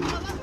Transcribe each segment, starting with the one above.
Come on.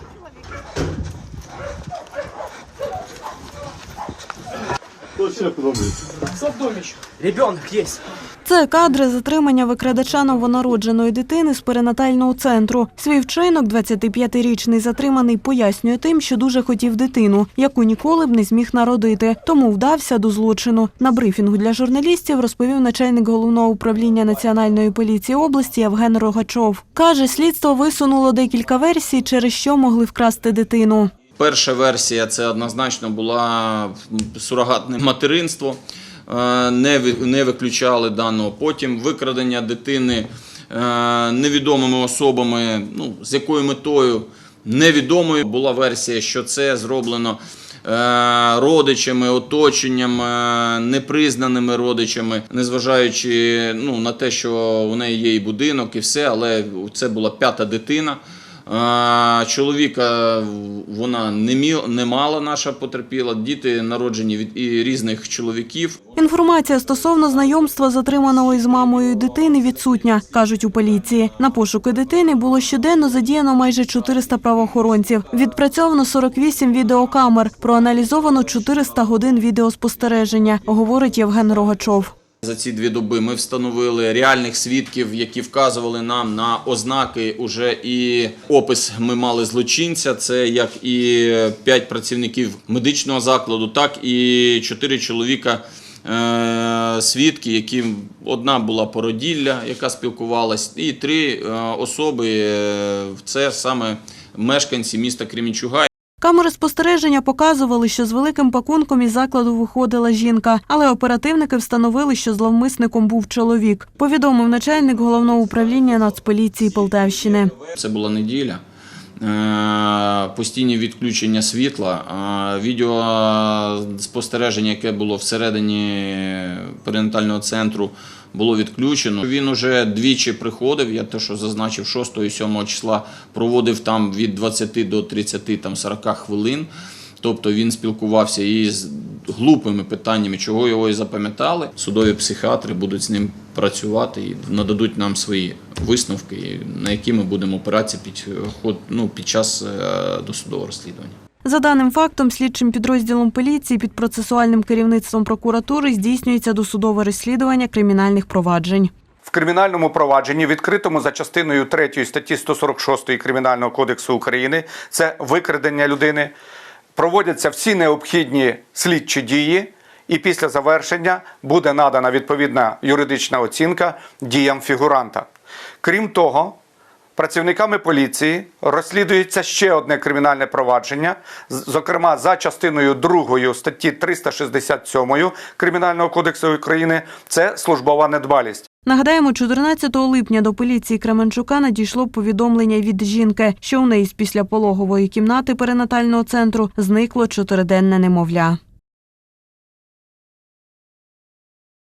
Ребенок есть. Це кадри затримання викрадача новонародженої дитини з перинатального центру. Свій вчинок 25-річний затриманий пояснює тим, що дуже хотів дитину, яку ніколи б не зміг народити, тому вдався до злочину. На брифінгу для журналістів розповів начальник головного управління національної поліції області Євген Рогачов. Каже, слідство висунуло декілька версій, через що могли вкрасти дитину. Перша версія це однозначно була сурогатне материнство. Е, Не, виключали даного. Потім викрадення дитини е, невідомими особами, ну, з якою метою невідомою. Була версія, що це зроблено е, родичами, оточенням, непризнаними родичами, незважаючи ну, на те, що у неї є і будинок, і все, але це була п'ята дитина. Чоловіка вона не, мі- не мала наша потерпіла. Діти народжені від різних чоловіків. Інформація стосовно знайомства затриманого із мамою дитини відсутня, кажуть у поліції. На пошуки дитини було щоденно задіяно майже 400 правоохоронців. Відпрацьовано 48 відеокамер, проаналізовано 400 годин відеоспостереження, говорить Євген Рогачов. За ці дві доби ми встановили реальних свідків, які вказували нам на ознаки. Уже і опис ми мали злочинця. Це як і п'ять працівників медичного закладу, так і чотири чоловіка. е, Свідки, які одна була породілля, яка спілкувалась, і три е, особи е, це саме мешканці міста Кремінчуга. Камери спостереження показували, що з великим пакунком із закладу виходила жінка, але оперативники встановили, що зловмисником був чоловік. Повідомив начальник головного управління Нацполіції Полтавщини. Це була неділя. Е, Постійні відключення світла, Е, відео спостереження, яке було всередині перинатального центру, було відключено. Він уже двічі приходив. Я те, що зазначив 6 і 7 числа, проводив там від 20 до 30 там 40 хвилин. Тобто він спілкувався із глупими питаннями, чого його і запам'ятали. Судові психіатри будуть з ним працювати і нададуть нам свої висновки, на які ми будемо опиратися під, ход- ну, під час е, досудового розслідування. За даним фактом, слідчим підрозділом поліції під процесуальним керівництвом прокуратури здійснюється досудове розслідування кримінальних проваджень. В кримінальному провадженні, відкритому за частиною 3 статті 146 Кримінального кодексу України, це викрадення людини, проводяться всі необхідні слідчі дії, і після завершення буде надана відповідна юридична оцінка діям фігуранта. Крім того, Працівниками поліції розслідується ще одне кримінальне провадження, зокрема за частиною 2 статті 367 Кримінального кодексу України. Це службова недбалість. Нагадаємо, 14 липня до поліції Кременчука надійшло повідомлення від жінки, що у неї з післяпологової кімнати перинатального центру зникло чотириденне немовля.